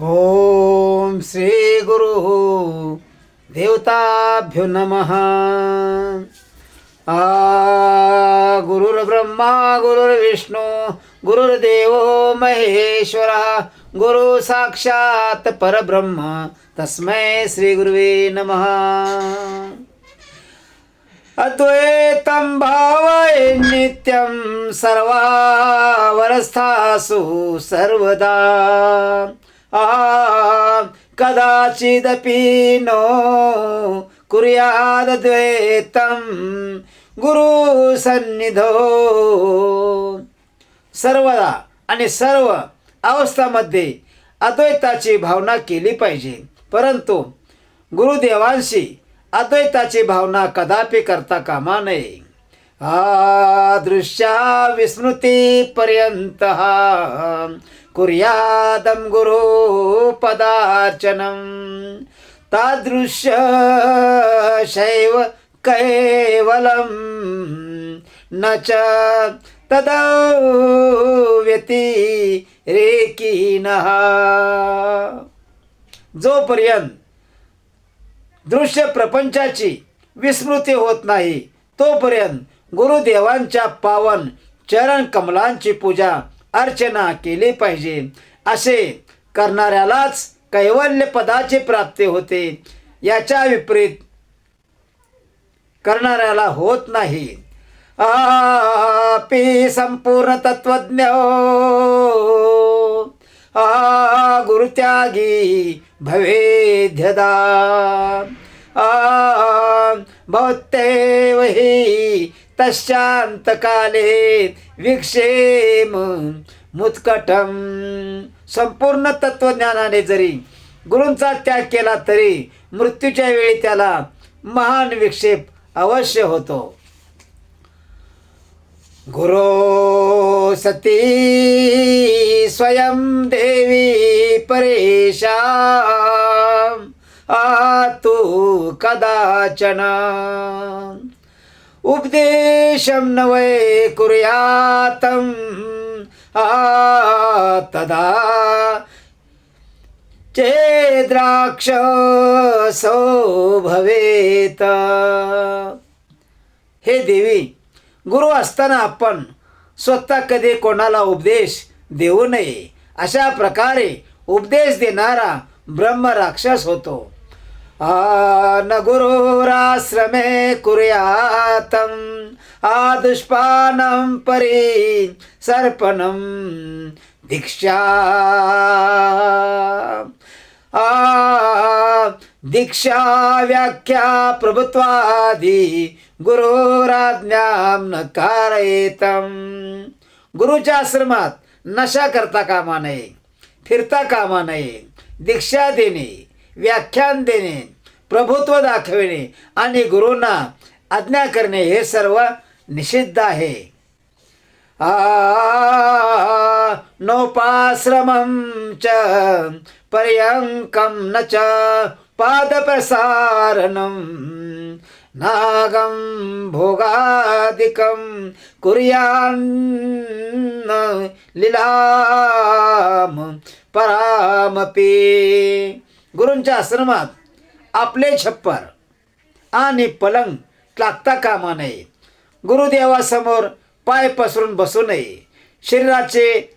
ओम श्री गुरु देवताभ्यो नमः। आ गुरुर्ब्रह्मा गुरुर्विष्णू गुरुर्देव महेश्वरा गुरु साक्षात परब्रह्म तस्मै श्री गुरुवे नमः। अद्वैतं भावये नित्यं सर्वावरस्थासु सर्वदा। कदाचिदपि नो कुर्यादद्वैतं गुरुसन्निधो सर्वदा आणि सर्व अवस्थामध्ये अद्वैताची भावना केली पाहिजे. परंतु गुरुदेवांशी अद्वैताची भावना कदापि करता कामा नये. हा दृश्या विस्मृतीपर्यंत कुर्यादं गुरु पदार्चनं। तादृश्य शैव कैवलं न च तदव्यतिरेकिनः जोपर्यंत दृश्य प्रपंचाची विस्मृती होत नाही तोपर्यंत गुरुदेवांच्या पावन चरण कमलांची पूजा अर्चना केली पाहिजे. असे करणाऱ्यालाच कैवल्य पदाची प्राप्ती होते. याच्या विपरीत करणाऱ्याला होत नाही. आपी संपूर्ण तत्वज्ञ हो. आ गुरुत्यागी भवेद्यदा आ भवत्येव हि तशांतकाले विक्षेम मुत्कटम संपूर्ण तत्वज्ञानाने जरी गुरूंचा त्याग केला तरी मृत्यूच्या वेळी त्याला महान विक्षेप अवश्य होतो. गुरो सती स्वयं देवी परेशा आ तू कदाचन। उपदेशं न वै कुर्यातं तदा चेद्राक्षसो भवेत। हे देवी गुरु असताना आपण स्वतः कधी कोणाला उपदेश देऊ नये अशा प्रकारे उपदेश देणारा ब्रह्म राक्षस होतो. न गुरुराश्रमे कुर्यातम् आदुष्पानं परी सर्पणं दीक्षा। आ दीक्षा व्याख्या प्रभुत्वादी गुरुराज्ञां न कारयेतम। गुरुच्या आश्रमात नशा करता कामा नये फिरता कामा नये दीक्षा देणे व्याख्यान देणे प्रभुत्व दाखविणे आणि गुरूंना आज्ञा करणे हे सर्व निषिद्ध आहे. आ नोपाश्रमं च पर्यङ्कं न च पादप्रसारणं नागं भोगादिकं कुर्यान्न लीलाम परामपी। गुरूंच्या आश्रमात आपले छप्पर आणि पलंग टाकता कामा नये. गुरुदेवासमोर पाय पसरून बसू नये. शरीराचे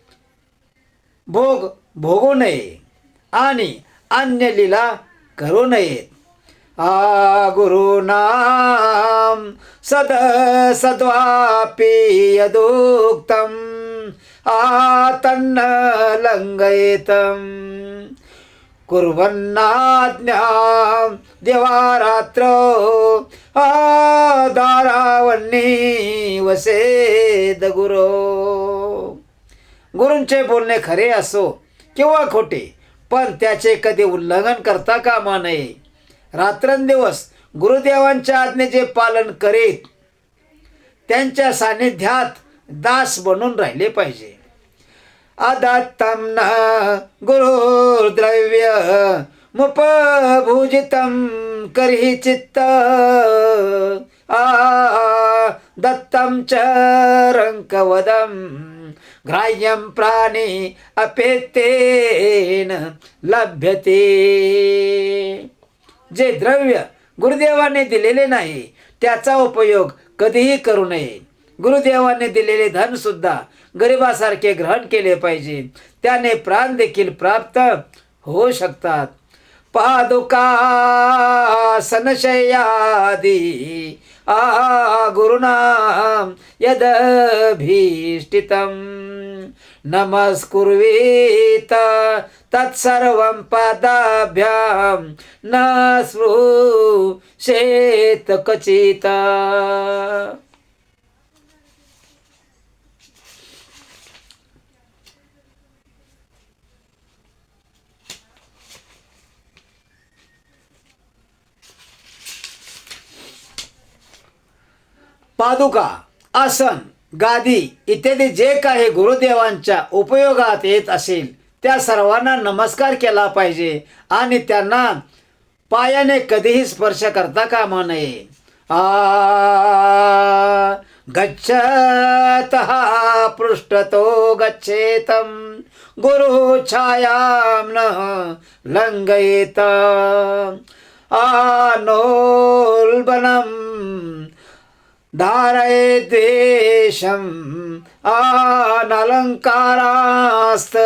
भोग भोगू नये आणि अन्य लीला करू नयेत आ गुरुनाम सद सद्वापि यदुक्तम आ तन्न लंगयेतम. कुर्वन्नाज्ञा देवारात्र आदारावन्नी वसेद गुरो। गुरूंचे बोलणे खरे असो किंवा खोटे पण त्याचे कधी उल्लंघन करता कामा नये. रात्रंदिवस गुरुदेवांच्या आज्ञेचे पालन करीत त्यांच्या सान्निध्यात दास बनून राहिले पाहिजे. अदत्तं न गुरुर्द्रव्य मुपभुजितं कर्हि चित्त। आ दत्तं च रङ्कवदं ग्राह्यं प्राणी अपेतेन लभ्यते। जे द्रव्य गुरुदेवाने दिलेले नाही त्याचा उपयोग कधीही करू नये। गुरुदेवाने दिलेले धन सुद्धा गरिबासारखे ग्रहण केले पाहिजे. त्याने प्राण देखील प्राप्त होऊ शकतात. पादुका सनशयादी आ गुरुना यदभीष्टितं नमस्कुर्वीत तत्सर्वं पादाभ्यां न स्पृशेत कचिता पादुका आसन गादी इत्यादी जे काही गुरुदेवांच्या उपयोगात येत असेल त्या सर्वांना नमस्कार केला पाहिजे आणि त्यांना पायाने कधीही स्पर्श करता कामा नये. आ गच्छत पृष्ठतो गच्छेतं गुरु छायां न लङ्घयेत. आनोल्बनम धारये द्वेषम् अनलङ्कारास्त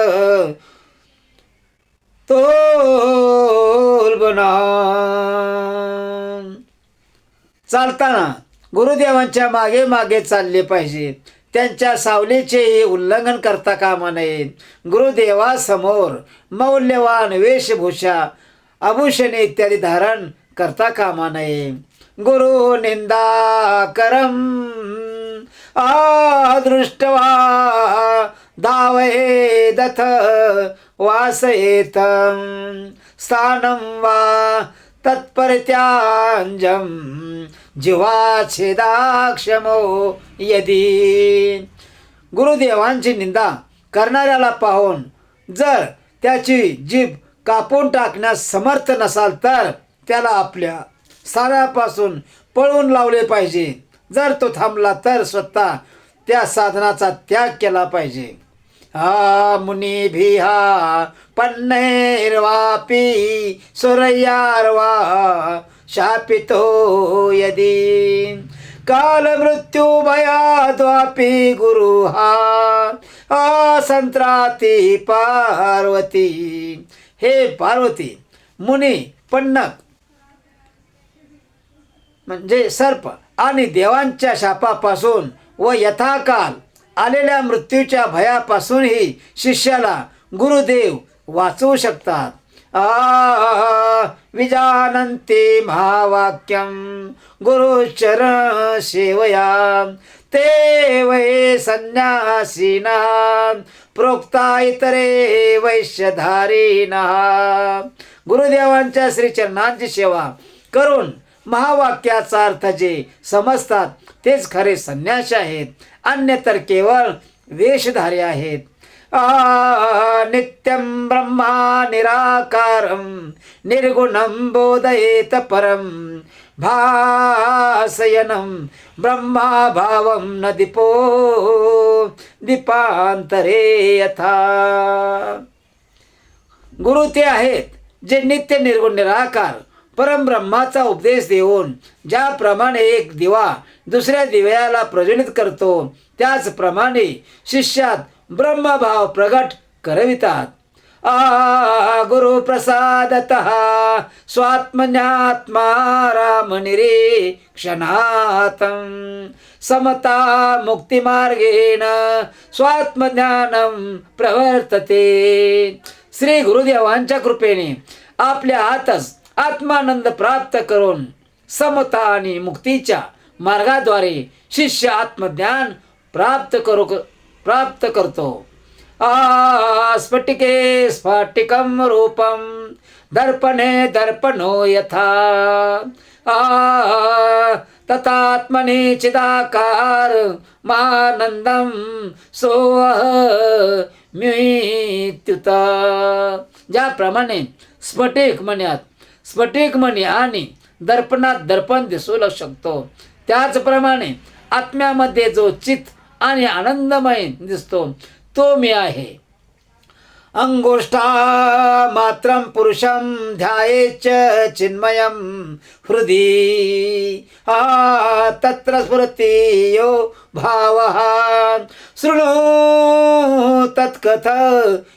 चालताना गुरुदेवांच्या मागे मागे चालले पाहिजे. त्यांच्या सावलीचेही उल्लंघन करता कामा नये. गुरुदेवासमोर मौल्यवान वेशभूषा आभूषणे इत्यादी धारण करता कामा नये. गुरु निंदा करम धावे दथ वासयेत। स्थानं वा तत्परित्याञ्जं। जिवाच्छेदाक्षमो यदी। गुरुदेवांची निंदा करणाऱ्याला पाहून जर त्याची जीभ कापून टाकण्यास समर्थ नसाल तर त्याला आपल्या साऱ्यापासून पळवून लावले पाहिजे. जर तो थांबला तर स्वतः त्या साधनाचा त्याग केला पाहिजे. हा मुनी भिहा पन्नैर्वापी सुरय्यार्वा शापितो हो यदी. काल मृत्यू भयाद्वापी गुरु हा संत्राती पार्वती. हे पार्वती मुनी पन्नक म्हणजे सर्प आणि देवांच्या शापापासून व यथाकाल आलेल्या मृत्यूच्या भयापासूनही शिष्याला गुरुदेव वाचवू शकतात. आ महावाक्यम महावाक्यं गुरुचरण सेवया ते वै संन्यासीना प्रोक्ता इतरे वैश्यधारीना. गुरुदेवांच्या श्रीचरणांची सेवा करून महावाक्याचा अर्थ जे समजतात तेच खरे संन्यास आहेत. अन्य तर केवळ वेशधारे आहेत. आ नित्यं ब्रह्मा निराकारं निर्गुणं बोधयेत परं. भासयनं ब्रह्माभावं न दीपो दीपांतरे यथा. गुरु ते आहेत जे नित्य निर्गुण निराकार परमब्रह्माचा उपदेश देऊन ज्याप्रमाणे एक दिवा दुसऱ्या दिव्याला प्रज्वलित करतो त्याचप्रमाणे शिष्यात ब्रह्मभाव प्रगट करवितात. आ गुरु प्रसादत स्वात्मन्यात्मा राम निरीक्षणात समता मुक्तिमार्गेण स्वात्मज्ञानं प्रवर्तते. श्री गुरुदेवांच्या कृपेने आपल्या हातच आत्मानंद प्राप्त करून समता आणि मुक्तीच्या मार्गाद्वारे शिष्य आत्मज्ञान प्राप्त करू प्राप्त करतो. स्फटिके स्फटिकं रूपं दर्पणे दर्पणो यथा. आ तथात्मने चिदाकार मानंदम सोह मित्युता ज्याप्रमाणे स्फटिक मण्यात स्फटिकमणी आणि दर्पणात दर्पण दिसू शकतो. त्याचप्रमाणे आत्म्यामध्ये जो चित आणि आनंदमय दिसतो तो मी आहे. अंगोष्ठा मात्रं पुरुषं ध्यायेच चिन्मयं हृदी। आ तत्र स्फुरति यो भावः। शृणु तत्कथ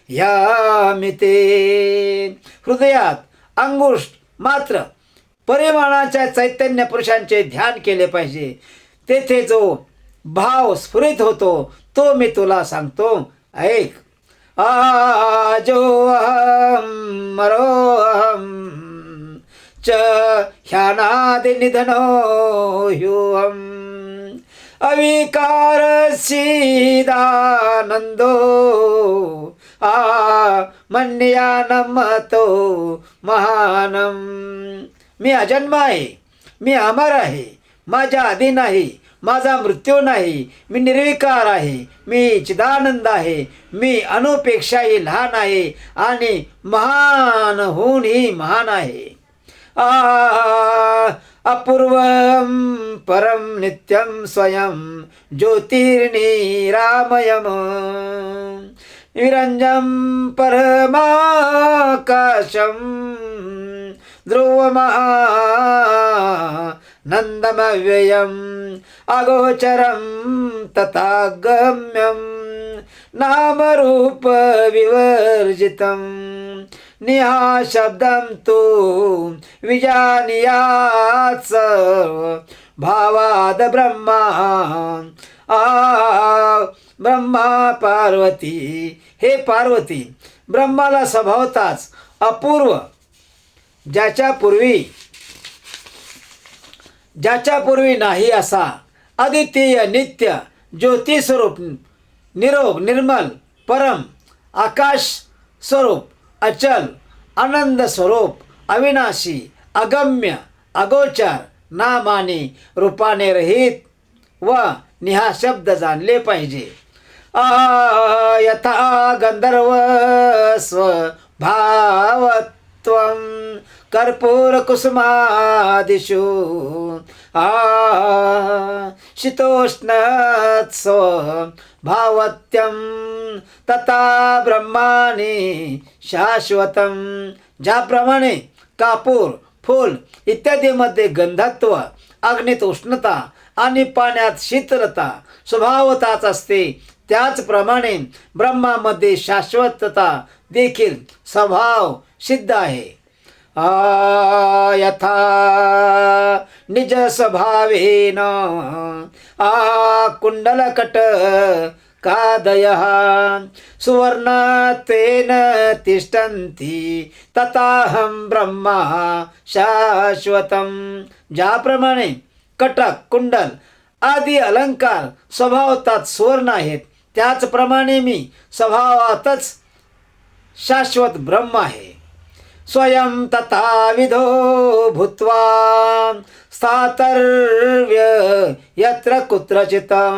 यामिते हृदयात अंगुष्ठ मात्र परिमाणाच्या चैतन्य पुरुषांचे ध्यान केले पाहिजे. तेथे जो भाव स्फुरित होतो तो मी तुला सांगतो. ऐक. आजोऽहं मरोऽहं च ह्यानादिनिधनो ह्युहम् अविकारसिदानन्दो आ मन्यानमतो महानम मी अजन्म आहे मी अमर आहे माझ्या आधी नाही माझा मृत्यू नाही मी निर्विकार आहे मी चिदानंद आहे मी अनुपेक्षाही लहान आहे आणि महान होऊनही महान आहे आ अपूर्वं परं नित्यं स्वयं ज्योतिर्निरामयम् विरञ्जं परमाकाशं ध्रुवमहानन्दमव्ययम् अगोचरं तथा गम्यं नामरूपविवर्जितं निहाशब्दं तु विजानीयात् सर्व भावाद ब्रह्मा। आ ब्रह्मा पार्वती। हे पार्वती ब्रह्माला स्वभावताच अपूर्व। ज्याच्या पूर्वी ज्याच्या पूर्वी नाही असा अद्वितीय नित्य ज्योतिस्वरूप निरोग निर्मल परम आकाश स्वरूप अचल आनंद स्वरूप अविनाशी अगम्य अगोचर नामाने रूपाने रहित व निहा शब्द जाणले पाहिजे. आ यथा गंधर्व कर्पूर कुसुमादिषु। आ शीतोष्णत्सो भावत्यं तथा ब्रह्माने शाश्वतं ज्याप्रमाणे कापूर फूल इत्यादीमध्ये गंधत्व अग्नीत उष्णता आणि पाण्यात शीतलता स्वभावताच असते त्याचप्रमाणे ब्रह्मामध्ये शाश्वतता देखील स्वभाव सिद्ध आहे. आयथा यथा निज स्वभावेन। आ कादयः। सुवर्णत्वेन तिष्ठन्ति तथाहं ब्रह्मा शाश्वतं ज्याप्रमाणे कटक कुंडल आदी अलंकार स्वभावतात सुवर्ण आहेत त्याचप्रमाणे मी स्वभावातच शाश्वत ब्रह्म आहे. स्वयं तथा विधो भूत्वा स्थातर्व्य यत्र कुत्रचितं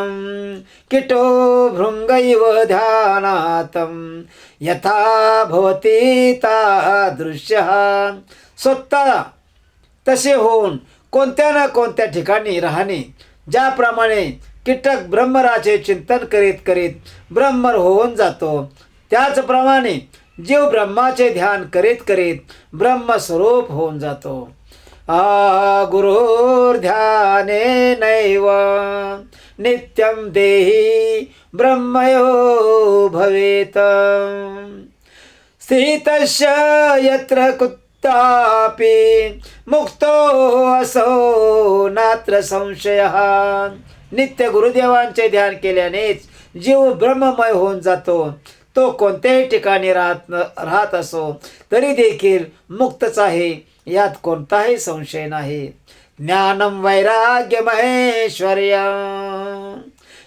किटो भृङ्गैव ध्यानातं। यथा भवति तादृश्यः स्वतः तसे होऊन कोणत्या ना कोणत्या ठिकाणी राहणे ज्याप्रमाणे कीटक ब्रह्मराचे चिंतन करीत करीत ब्रह्मर होऊन जातो त्याचप्रमाणे जीव ब्रह्माचे ध्यान करीत करीत ब्रह्मस्वरूप होऊन जातो. आ गुरुर्ध्याने नैव नित्यं देही ब्रह्मयो भवेत. स्थितस्य यत्र कुत्रापि मुक्तो असो नात्र संशयः. नित्य गुरुदेवांचे ध्यान केल्यानेच जीव ब्रह्ममय होऊन जातो. तो कोणत्याही ठिकाणी राहत राहत असो तरी देखील मुक्तच आहे यात कोणताही संशय नाही. ज्ञानम वैराग्य महेश्वर्य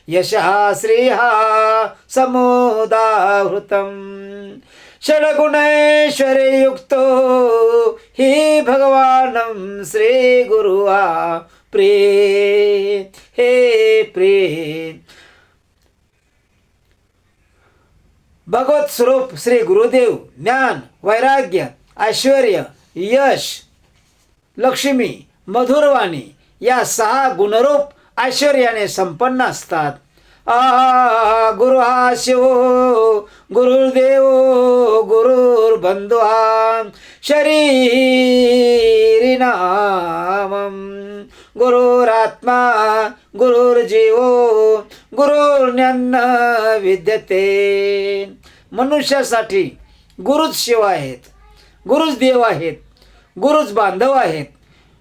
यशः श्रीहा समुदाहृतम. षड्गुणैश्वरे युक्तो हि भगवानं श्रीगुरुवा प्रे हे प्रे भगवत स्वरूप श्री गुरुदेव ज्ञान वैराग्य ऐश्वर यश लक्ष्मी मधुरवाणी या सहा गुणरूप ऐश्वर्याने संपन्न असतात. आ गुरु हा शिव गुरुर्देव गुरुर्बंधु हा शरीरी गुरुरात्मा गुरुर्जीव गुरुर्न्यन्न विद्यते. मनुष्यासाठी गुरुच शिव आहेत गुरुच देव आहेत गुरुच बांधव आहेत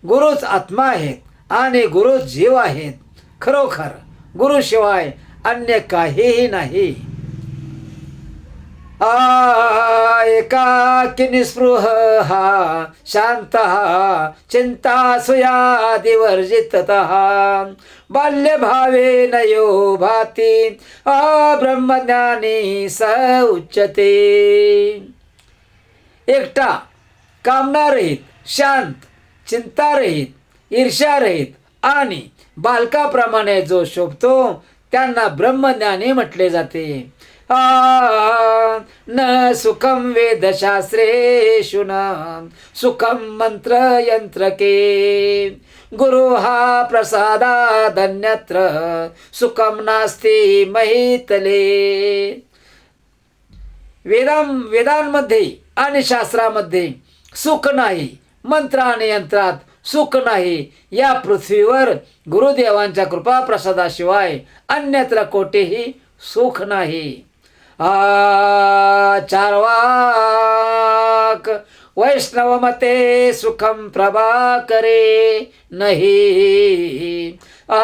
गुरुच आत्मा आहेत आणि गुरुच जीव आहेत. खरोखर गुरुशिवाय अन्य काहीही नाही. आ एकाकी निस्पृह हा शांत चिंता सुयादिवर्जित बाल्यभावे नयो भाती आ ब्रह्मज्ञानी स उच्यते। एकटा कामनारहित शांत चिंतारहित ईर्ष्यारहित आणि बालकाप्रमाणे जो शोभतो त्यांना ब्रह्मज्ञानी म्हटले जाते. न सुखम वेदशास्त्रेषु न सुखम मंत्र यंत्रके गुरु हा प्रसादादन्यत्र सुखम नास्ति महितले वेदां वेदांमध्ये आणि शास्त्रामध्ये सुख नाही मंत्र आणि यंत्रात सुख नाही या पृथ्वीवर गुरुदेवांच्या कृपा प्रसादाशिवाय अन्यत्र कोठेही सुख नाही. आ चारवाक वैष्णव मते सुखम प्रभाकरे नाही। आ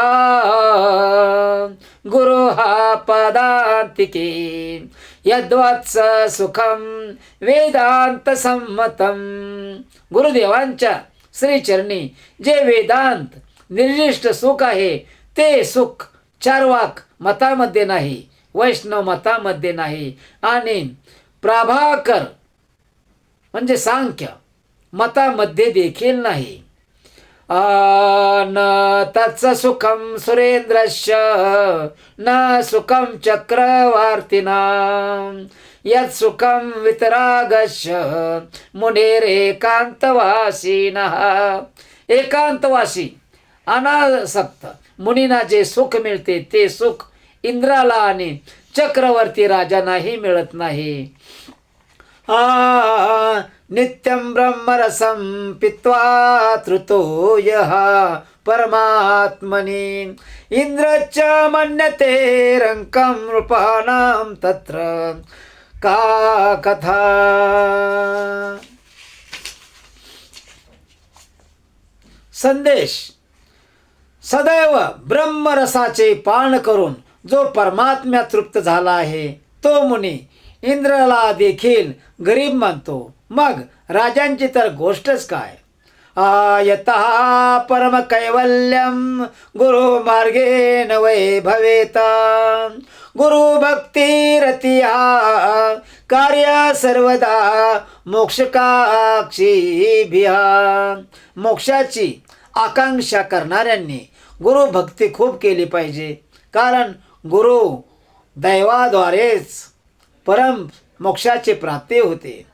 गुरु हा पदांतिके यद्वत्स सुखम वेदांत संमतम गुरुदेवांच्या श्रीचरणी जे वेदांत निर्दिष्ट सुख आहे ते सुख चारवाक मतामध्ये नाही। वैष्णव मतामध्ये नाही. आणि प्राभाकर म्हणजे सांख्य मतामध्ये देखील नाही. न तत्स सुखम सुरेंद्रस्य न सुखम चक्रवार्तिना यत् सुखम वितरागस्य मुनेरेकांतवासीनः एकांतवासी अनासक्त मुनींना जे सुख मिळते ते सुख इंद्राला आणि चक्रवर्ती राजांनाही मिळत नाही. आ नित्यं ब्रह्मरसं पित्वा तृतो यः परमात्मनि. इन्द्रच्च मन्यते रङ्कं नृपाणां तत्र का कथा? संदेश. सदैव ब्रह्मरसाचे पान करून जो परमात्म्या तृप्त झाला आहे तो मुनी इंद्राला देखील गरीब मानतो. मग राजांची तर गोष्टच काय? आयत परम कैवल्यम गुरु मार्गे वै भवेत गुरु भक्ती रतिया कार्य सर्वदा मोक्षकाक्षी मोक्षाची आकांक्षा करणाऱ्यांनी गुरु भक्ती खूप केली पाहिजे. कारण गुरु दैवाद्वारेच परम मोक्षाची प्राप्ती होते.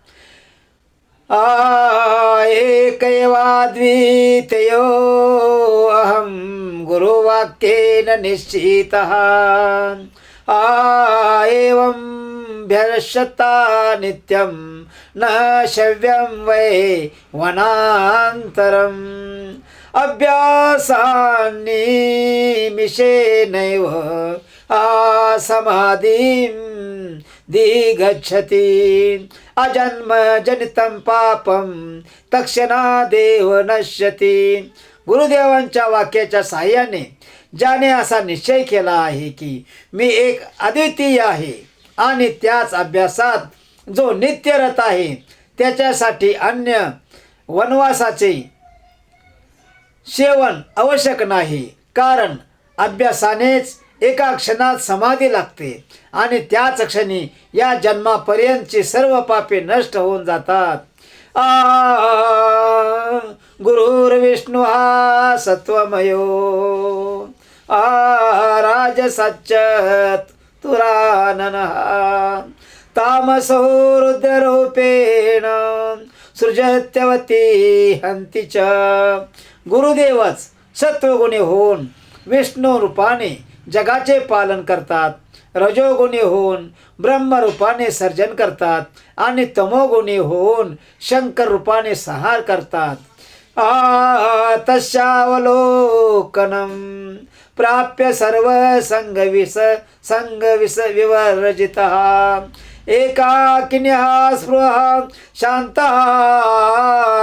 आ एकैवाद्वितयो अहं गुरुवाक्येन निश्चितः। आ एवं भ्यर्षता नित्यं न शव्यं वै वनान्तरम्। अभ्यासान्निमिषेनैव आसमाधिं दिगच्छति। अजन्मजनितं पापं तक्षणादेव नश्यति। गुरुदेवांच्या वाक्याच्या साह्याने ज्याने असा निश्चय केला आहे की मी एक अद्वितीय आहे आणि त्याच अभ्यासात जो नित्यरत आहे त्याच्यासाठी अन्य वनवासाचे सेवन आवश्यक नाही कारण अभ्यासानेच एका क्षणात समाधी लागते आणि त्याच क्षणी या जन्मापर्यंतची सर्व पापे नष्ट होऊन जातात. आ गुरुर्विष्णू हा सत्वमयो. आ राजसच्चत तुरानन तामसो रुद्ररूपेण सृजत्यवती हंती च गुरुदेवच सत्वगुणी होऊन विष्णू रूपाने जगाचे पालन करतात. रजोगुणी होऊन ब्रह्मरूपाने सर्जन करतात आणि तमोगुणी होऊन शंकर रूपाने संहार करतात. आ तस्यावलोकनम प्राप्य सर्व संगविस संगविस विवर्जित. एकाकिन्या स्पृह शांत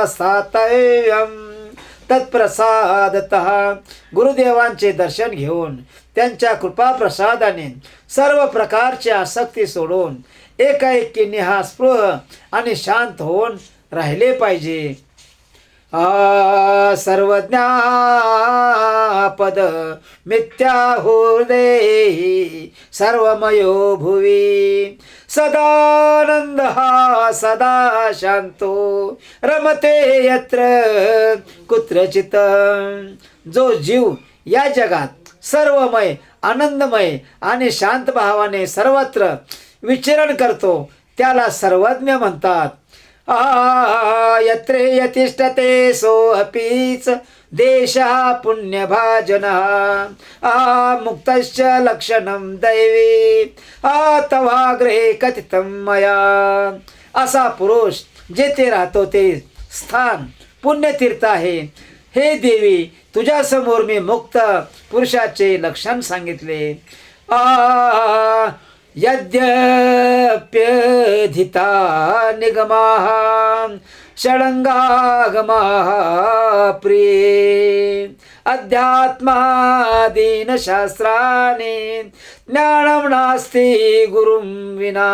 सातव्यम. तत्प्रसादत गुरुदेवांचे दर्शन घेऊन त्यांच्या कृपाप्रसादाने सर्व प्रकारची आसक्ती सोडून एकाएकी नेहा स्पृह आणि शांत होऊन राहिले पाहिजे. आ सर्वज्ञापद मिथ्याहुर्देही सर्वमयो भुवी. सदानंद हा सदा शांतो रमते यत्र कुत्रचित. जो जीव या जगात सर्वमय आनंदमय आणि शांत भावाने सर्वत्र विचरण करतो. त्याला सर्वज्ञ म्हणतात. आ यत्रे यतिष्ठते सोऽपीच देशः पुण्यभाजनः. आ मुक्तश्च लक्षणं दैवी. आ तवाग्रहे कथितं मया. असा पुरुष जेथे राहतो ते स्थान पुण्यतीर्थ आहे. हे देवी तुझ्यासमोर मी मुक्त पुरुषाचे लक्षण सांगितले. आ यद्यप्यधिता निगमा षडङ्गागमाः प्रिये. अध्यात्मादीनशास्त्राने ज्ञानं नास्ति गुरुं विना।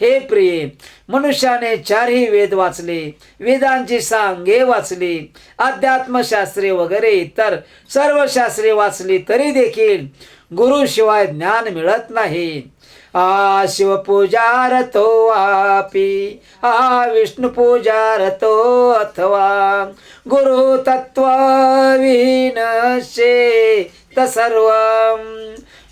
हे प्रिय मनुष्याने चारही वेद वाचले वेदांची सांगे वाचली अध्यात्मशास्त्रे वगैरे इतर सर्व शास्त्रे वाचली तरी देखील गुरुशिवाय ज्ञान मिळत नाही. आ शिवपूजारतो आपी आ विष्णुपूजारतो अथवा गुरुतत्त्वविनशे तत्वविनशे सर्व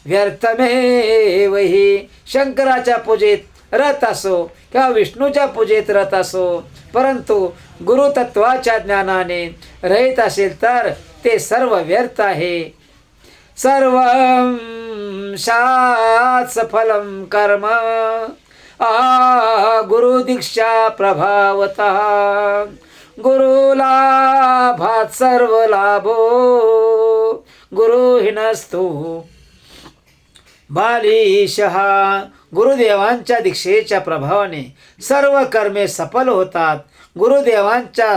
व्यर्थमेव हि शंकराच्या पूजेत रत असो किंवा विष्णूच्या पूजेत रत असो परंतु गुरुतत्वाच्या ज्ञानाने रहित असेल तर ते सर्व व्यर्थ आहे सर्व शात सफलं कर्म आ गुरुदीक्षा प्रभावत। गुरुलाभात सर्व लाभो गुरुहीनस्तु। बालिशहा गुरुदेवांच्या दीक्षेच्या प्रभावाने सर्व कर्मे सफल होतात। गुरुदेवांच्या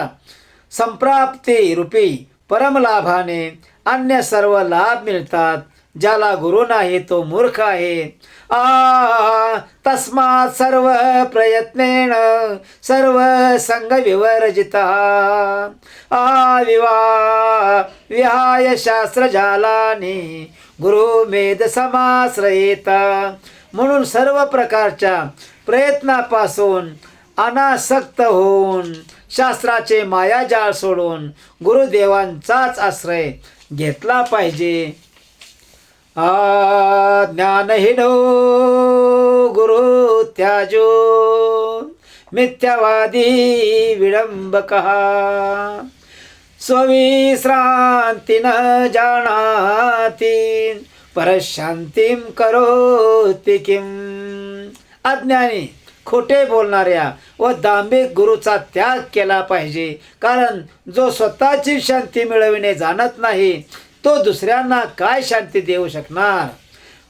संप्राप्ती रूपी परमलाभाने अन्य सर्व लाभ मिळतात. ज्याला गुरु नाही तो मूर्ख आहे. आ तस्मात सर्व प्रयत्नेन सर्व संघ विवर्जिता. आ विवा विहाय शास्त्र जालानी गुरु मेद समाश्रयेत. म्हणून सर्व प्रकारच्या प्रयत्नापासून अनासक्त होऊन शास्त्राचे मायाजाळ सोडून गुरुदेवांचाच आश्रय घेतला पाहिजे. आ ज्ञानहीनो हो, गुरु त्याजो मिथ्यावादी विडंबक स्वविश्रांती न जानाती परशांतीम करोति किम? अज्ञानी खोटे बोलणाऱ्या व दांभिक गुरुचा त्याग केला पाहिजे. कारण जो स्वतःची शांती मिळविणे जाणत नाही तो दुसऱ्यांना काय शांती देऊ शकणार?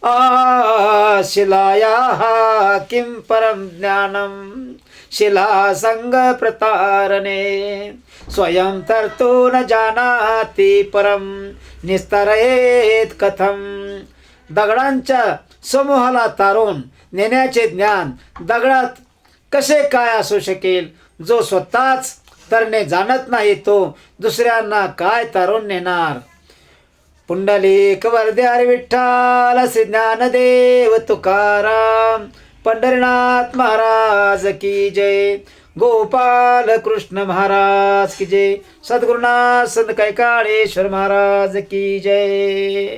आ शिलाया किं परम ज्ञानम? शिला संग प्रतारणे. स्वयं तरतो न जानाति परम निस्तरयेत कथम। दगडांच्या समूहाला तारून नेण्याचे ज्ञान दगडात कसे काय असू शकेल? जो स्वतःच तरणे जाणत नाही तो दुसऱ्यांना काय तारून नेणार? पुंडलिक वरद्यार विठ्ठल श्री ज्ञानदेव तुकाराम पंढरीनाथ महाराज की जय. गोपाल कृष्ण महाराज की जय. सद्गुरुनाथ संत कैकाळेश्वर महाराज की जय.